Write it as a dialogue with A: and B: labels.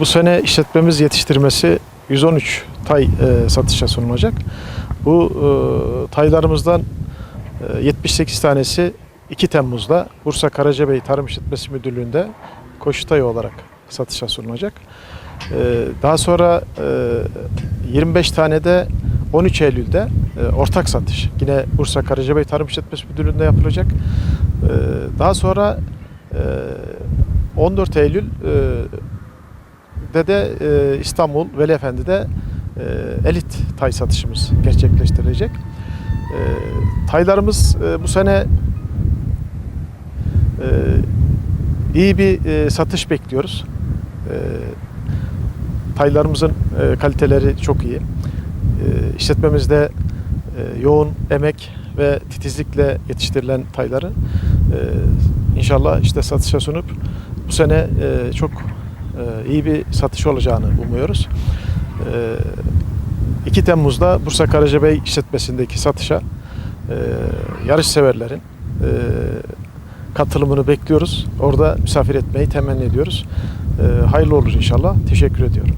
A: bu sene işletmemiz yetiştirmesi 113 tay e, satışa sunulacak. Bu e, taylarımızdan e, 78 tanesi 2 Temmuz'da Bursa Karacabey Tarım İşletmesi Müdürlüğü'nde koşu tayı olarak satışa sunulacak. E, daha sonra e, 25 tane de 13 Eylül'de e, ortak satış. Yine Bursa Karacabey Tarım İşletmesi Müdürlüğü'nde yapılacak. E, daha sonra e, 14 Eylül e, de de e, İstanbul Veli Efendi'de e, elit tay satışımız gerçekleştirilecek. E, taylarımız e, bu sene e, iyi bir e, satış bekliyoruz. E, taylarımızın e, kaliteleri çok iyi. E, işletmemizde e, yoğun emek ve titizlikle yetiştirilen tayları e, inşallah işte satışa sunup bu sene e, çok iyi bir satış olacağını umuyoruz. E, 2 Temmuz'da Bursa Karacabey işletmesindeki satışa e, yarış severlerin e, katılımını bekliyoruz. Orada misafir etmeyi temenni ediyoruz. E, hayırlı olur inşallah. Teşekkür ediyorum.